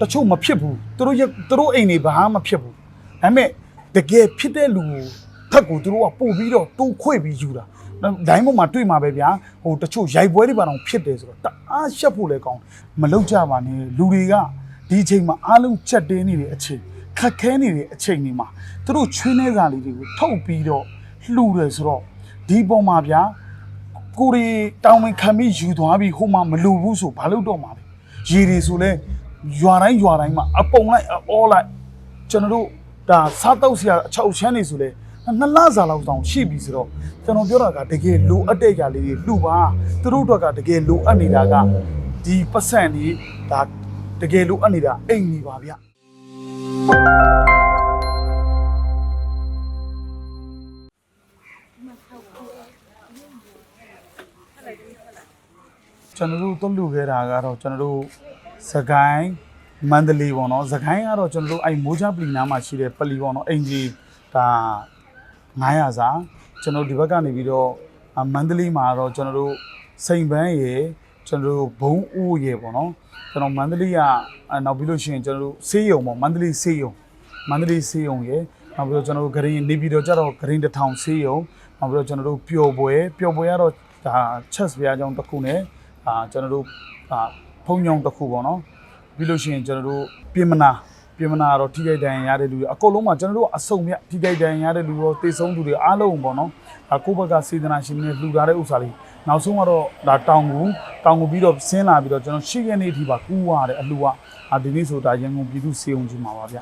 တချို့မဖြစ်ဘူးသူတို့ရဲ့သူတို့အိမ်တွေဘာမှမဖြစ်ဘူးဒါပေမဲ့တကယ်ဖြစ်တဲ့လူကိုထက်ကိုသူတို့ကပို့ပြီးတော့တိုးခွေပြီးယူတာဒိုင်းပေါ်မှာတွေ့မှာပဲဗျာဟိုတချို့ရိုက်ပွဲတွေပါတော့ဖြစ်တယ်ဆိုတော့တအားရှက်ဖို့လည်းကောင်းမလောက်ကြပါနဲ့လူတွေကဒီအချိန်မှာအားလုံးချက်တင်းနေတဲ့အချိန်ခက်ခဲနေတဲ့အချိန်တွေမှာသူတို့ချွေးနှဲစာလေးတွေကိုထုတ်ပြီးတော့လှူတယ်ဆိုတော့ဒီပေါ်မှာဗျာကိုရီတောင်းဝင်ခံပြီးယူသွားပြီးဟိုမှာမလူဘူးဆိုဘာလို့တော့မှာလဲရေတွေဆိုလဲ ရွာတိုင်းရွာတိုင်းမှာအပုံလိုက်အောလိုက်ကျွန်တော်တို့ဒါစားတော့ဆရာအချောက်ချမ်းနေဆိုလဲနှစ်လစာလောက်တောင်ရှိပြီဆိုတော့ကျွန်တော်ပြောတာကတကယ်လိုအပ်တဲ့ຢာလေးတွေလှူပါသူတို့တို့ကတကယ်လိုအပ်နေတာကဒီပတ်စံကြီးဒါတကယ်လိုအပ်နေတာအိမ်နေပါဗျကျွန်တော်တို့တွလူခဲ့တာကတော့ကျွန်တော်တို့ စကိုင်းမန္တလေးပေါ့နော်စကိုင်းကတော့ကျွန်တော်တို့အဲ့မိုးချပလီနားမှာရှိတဲ့ပလီပေါ့နော်အင်ဂျီဒါ900စာကျွန်တော်ဒီဘက်ကနေပြီးတော့အာမန္တလေးမှာတော့ကျွန်တော်တို့စိန်ပန်းရယ်ကျွန်တော်တို့ဘုံအိုးရယ်ပေါ့နော်ကျွန်တော်မန္တလေးကအာနောက်ပြီးလို့ရှိရင်ကျွန်တော်တို့ဆေးရုံပေါ့မန္တလေးဆေးရုံမန္တလေးဆေးရုံရယ်နောက်ပြီးတော့ကျွန်တော်တို့ဂရင်းနေပြီးတော့ကျတော့ဂရင်းတစ်ထောင်ဆေးရုံနောက်ပြီးတော့ကျွန်တော်တို့ပျော်ပွဲပျော်ပွဲကတော့ဒါချက်စပြားကြောင်းတစ်ခုနဲ့အာကျွန်တော်တို့အာ ဖုံညုံတစ်ခုပေါ့နော်ပြီးလို့ရှိရင်ကျွန်တော်တို့ပြင်မနာပြင်မနာကတော့ထိခိုက်ဒဏ်ရာရတဲ့လူတွေအကုန်လုံးမှာကျွန်တော်တို့အစုံမြတ်ထိခိုက်ဒဏ်ရာရတဲ့လူရောတေဆုံးသူတွေအားလုံးပေါ့နော်ဒါကိုယ့်ဘက်ကစေတနာရှင်တွေလှူထားတဲ့ဥစ္စာလေးနောက်ဆုံးကတော့ဒါတောင်ကူတောင်ကူပြီးတော့ဆင်းလာပြီးတော့ကျွန်တော်ရှေ့ရက်နေ့အထိပါကူးရတဲ့အလှူကအာဒီနေ့ဆိုတာရန်ကုန်ပြည်သူစေုံကြီးမှာပါဗျ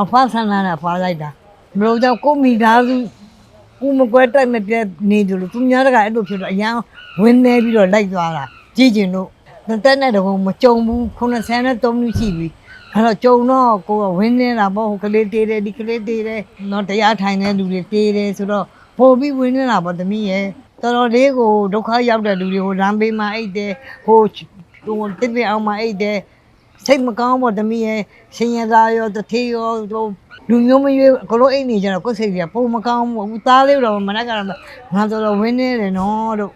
အဖွားဆန်းလာတာဖွားလိုက်တာမလို့တော့ကိုမိသားစုကိုမကွဲတိုက်မပြတ်နေကြလို့သူများတကအဲ့လိုဖြစ်တော့အရန်ဝင်းနေပြီးတော့လိုက်သွားတာကြည့်ကျင်လို့ တက်တဲ့တော့မကြုံဘူး93နှစ်ရှိပြီအဲ့တော့ကြုံတော့ကိုကဝင်းနေတာပေါ့ဟိုကလေးတေးတယ်ဒီကလေးတေးတယ်တော့တရားထိုင်တဲ့လူတွေတေးတယ်ဆိုတော့ပို့ပြီးဝင်းနေတာပေါ့သမီးရဲ့တော်တော်လေးကိုဒုက္ခရောက်တဲ့လူတွေဟိုလမ်းဘေးမှာအိတ်တယ်ဟိုဟိုတစ်ပြအောင်မှာအိတ်တယ်စိတ်မကောင်းပေါ့သမီးရဲ့ရှင်ရသားရောတထေးရောဟိုလူမျိုးမရွေးအကလို့အိတ်နေကြတော့ကိုယ်စိတ်ကပုံမကောင်းဘူးအခုသားလေးတော့မနက်ကတော့ငါတော့ဝင်းနေတယ်နော်တို့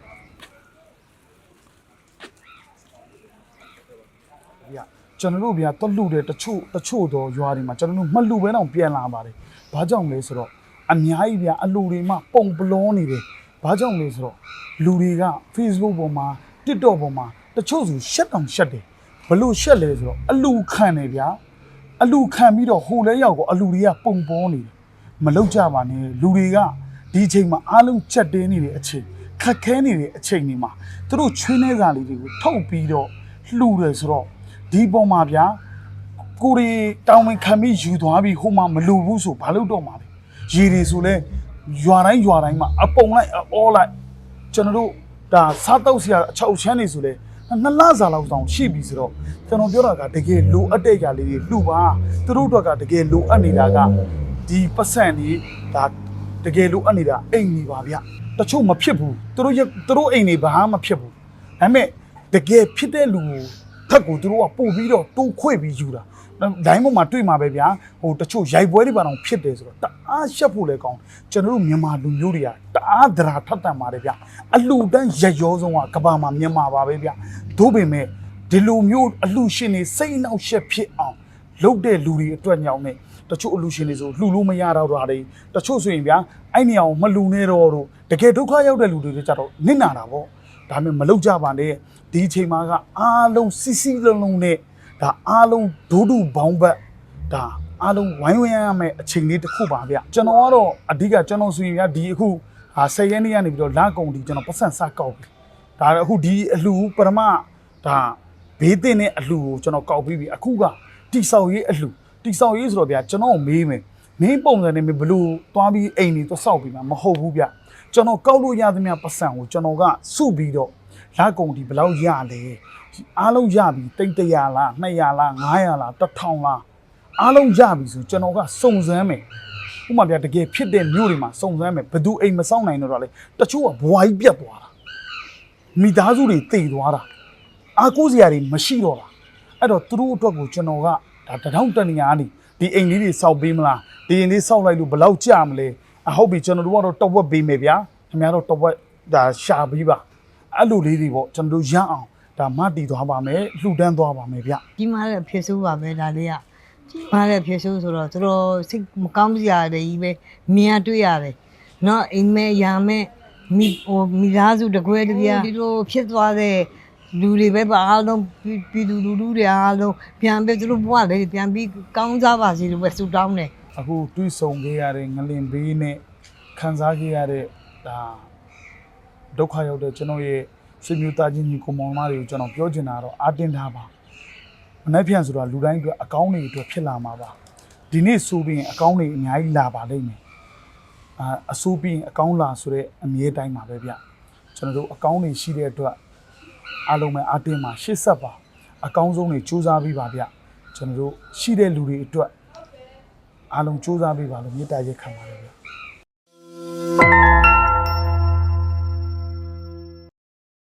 ဗျ ကျွန်တော်တို့ဗျာတွလူတဲ့တချို့တချို့တော့ရွာတွေမှာကျွန်တော်တို့မလူပဲတော့ပြန်လာပါတယ်ဘာကြောင့်လဲဆိုတော့အများကြီးဗျာအလူတွေမှာပုံပလောနေတယ်ဘာကြောင့်လဲဆိုတော့လူတွေက Facebook ပေါ်မှာ TikTok ပေါ်မှာတချို့ဆိုရှက်တောင်ရှက်တယ်ဘလို့ရှက်လဲဆိုတော့အလူခံတယ်ဗျာအလူခံပြီးတော့ဟိုလဲရောက်ကောအလူတွေကပုံပေါ်နေတယ်မလောက်ကြပါနဲ့လူတွေကဒီအချိန်မှာအားလုံးချက်တင်းနေတဲ့အချိန်ခက်ခဲနေတဲ့အချိန်တွေမှာသူတို့ချွေးနှဲစာလေးတွေကိုထုတ်ပြီးတော့လှူတယ်ဆိုတော့ ဒီပုံမှာဗျာကိုရီတောင်းဝင်ခံပြီးယူသွားပြီးဟိုမှာမလူဘူးဆိုဘာလို့တော့မှာလဲရေတွေဆိုလဲရွာတိုင်းရွာတိုင်းမှာအပုံလိုက်အောလိုက်ကျွန်တော်တို့ဒါစားတော့ဆရာအချောက်ချမ်းနေဆိုလဲနှစ်လစာလောက်တောင်ရှိပြီဆိုတော့ကျွန်တော်ပြောတာကတကယ်လိုအပ်တဲ့ຢာလေးတွေလှူပါသူတို့အတွက်ကတကယ်လိုအပ်နေတာကဒီပတ်စံကြီးဒါတကယ်လိုအပ်နေတာအိမ်နေပါဗျတချို့မဖြစ်ဘူးသူတို့ရဲ့သူတို့အိမ်တွေဘာမှမဖြစ်ဘူးဒါပေမဲ့တကယ်ဖြစ်တဲ့လူကိုထ က်ကိုသူတို့ကပို့ပြီးတော့တိုးခွေပြီးယူတာဒိုင်းပေါ်မှာတွေ့မှာပဲဗျာဟိုတချို့ရိုက်ပွဲတွေပါတော့ဖြစ်တယ်ဆိုတော့တအားရှက်ဖို့လည်းကောင်းကျွန်တော်တို့မြန်မာလူမျိုးတွေကတအားဒရာထက်တန်ပါတယ်ဗျာအလူတန်းရက်ရောဆုံးကကဘာမှာမြန်မာပါပဲဗျာတို့ပင်မဲ့ဒီလိုမျိုးအလူရှင်တွေစိတ်အနှောက်ရှက်ဖြစ်အောင်လုပ်တဲ့လူတွေအတွက်ညောင်းနေတချို့အလူရှင်တွေဆိုလှူလို့မရတော့တာတွေတချို့ဆိုရင်ဗျာအဲ့နေအောင်မလှူနေတော့တို့တကယ်ဒုက္ခရောက်တဲ့လူတွေကြတော့နစ်နာတာပေါ့ဒါပေမဲ့မလောက်ကြပါနဲ့ ဒီအချိန်မှာကအားလုံးစီစီလုံးလုံးနဲ့ဒါအားလုံးဒုဒုဘောင်းဘက်ဒါအားလုံးဝိုင်းဝန်းရမယ်အချိန်လေးတစ်ခုပါဗျကျွန်တော်ကတော့အဓိကကျွန်တော်ဆိုရင်ဗျာဒီအခုဟာ10ရက်နေ့ကနေပြီးတော့လကုံဒီကျွန်တော်ပတ်စံစကောက်ပြီဒါအခုဒီအလှပရမဒါဘေးတင်တဲ့အလှကိုကျွန်တော်ကောက်ပြီးပြီအခုကတိဆောက်ရေးအလှတိဆောက်ရေးဆိုတော့ဗျာကျွန်တော်ကိုမေးမယ်မင်းပုံစံနဲ့မင်းဘလို့သွားပြီးအိမ်နေသွားဆောက်ပြီးမှမဟုတ်ဘူးဗျကျွန်တော်ကောက်လို့ရသမျှပတ်စံကိုကျွန်တော်ကစုပြီးတော့ လက်ကုံဒီဘယ်လောက်ရလဲအားလုံးရပြီတိတ်တရာလား200လား900လား1000လားအားလုံးရပြီဆိုကျွန်တော်ကစုံစမ်းမယ်ဥပမာပြတကယ်ဖြစ်တဲ့မြို့တွေမှာစုံစမ်းမယ်ဘယ်သူအိမ်မစောင့်နိုင်တော့လဲတချို့ကဘွားကြီးပြတ်သွားတာမိသားစုတွေတိတ်သွားတာအားကိုးစရာတွေမရှိတော့တာအဲ့တော့သူတို့အတွက်ကိုကျွန်တော်ကဒါတထောင်တနေရာနေဒီအိမ်လေးတွေစောက်ပေးမလားဒီအိမ်လေးစောက်လိုက်လို့ဘယ်လောက်ကြာမလဲအဟုတ်ပြီကျွန်တော်တို့ကတော့တဝက်ပေးမယ်ဗျာခင်ဗျားတို့တဝက်ဒါရှာပြီးပါ အဲ့လိုလေးတွေပေါ့ကျွန်တော်တို့ရအောင်ဒါမတည်သွားပါမယ်လှူဒန်းသွားပါမယ်ဗျကြီးမားတဲ့ဖြစ်ဆိုးပါပဲဒါလေးကကြီးမားတဲ့ဖြစ်ဆိုးဆိုတော့သူတို့စိတ်မကောင်းစရာတွေကြီးပဲမြင်ရတွေ့ရတယ်နော်အိမ်မဲရာမဲမိဟိုမိသားစုတကွဲတပြားဒီလိုဖြစ်သွားတဲ့လူတွေပဲပါအားလုံးပြည်ပြည်သူလူထုတွေအားလုံးပြန်ပြီးသူတို့ဘဝလေးပြန်ပြီးကောင်းစားပါစေလို့ပဲဆုတောင်းတယ်အခုတွေ့ဆုံခဲ့ရတဲ့ငလင်ဘေးနဲ့ခံစားခဲ့ရတဲ့ဒါ ဒုက္ခရောက်တဲ့ကျွန်တော်ရဲ့ဆွေမျိုးသားချင်းညီကိုမောင်မတွေကိုကျွန်တော်ပြောချင်တာတော့အတင်းထားပါမနှက်ပြန်ဆိုတာလူတိုင်းအတွက်အကောင်းတွေအတွက်ဖြစ်လာမှာပါဒီနေ့ဆိုပြီးရင်အကောင်းတွေအများကြီးလာပါလိမ့်မယ်အာအဆိုးပြီးရင်အကောင်းလာဆိုတဲ့အမြဲတိုင်းပါပဲဗျကျွန်တော်တို့အကောင်းတွေရှိတဲ့အတွက်အားလုံးပဲအတင်းမှာရှေ့ဆက်ပါအကောင်းဆုံးတွေစူးစမ်းပြီးပါဗျကျွန်တော်တို့ရှိတဲ့လူတွေအတွက်အားလုံးစူးစမ်းပေးပါလို့မေတ္တာရက်ခံပါတယ်ဗျ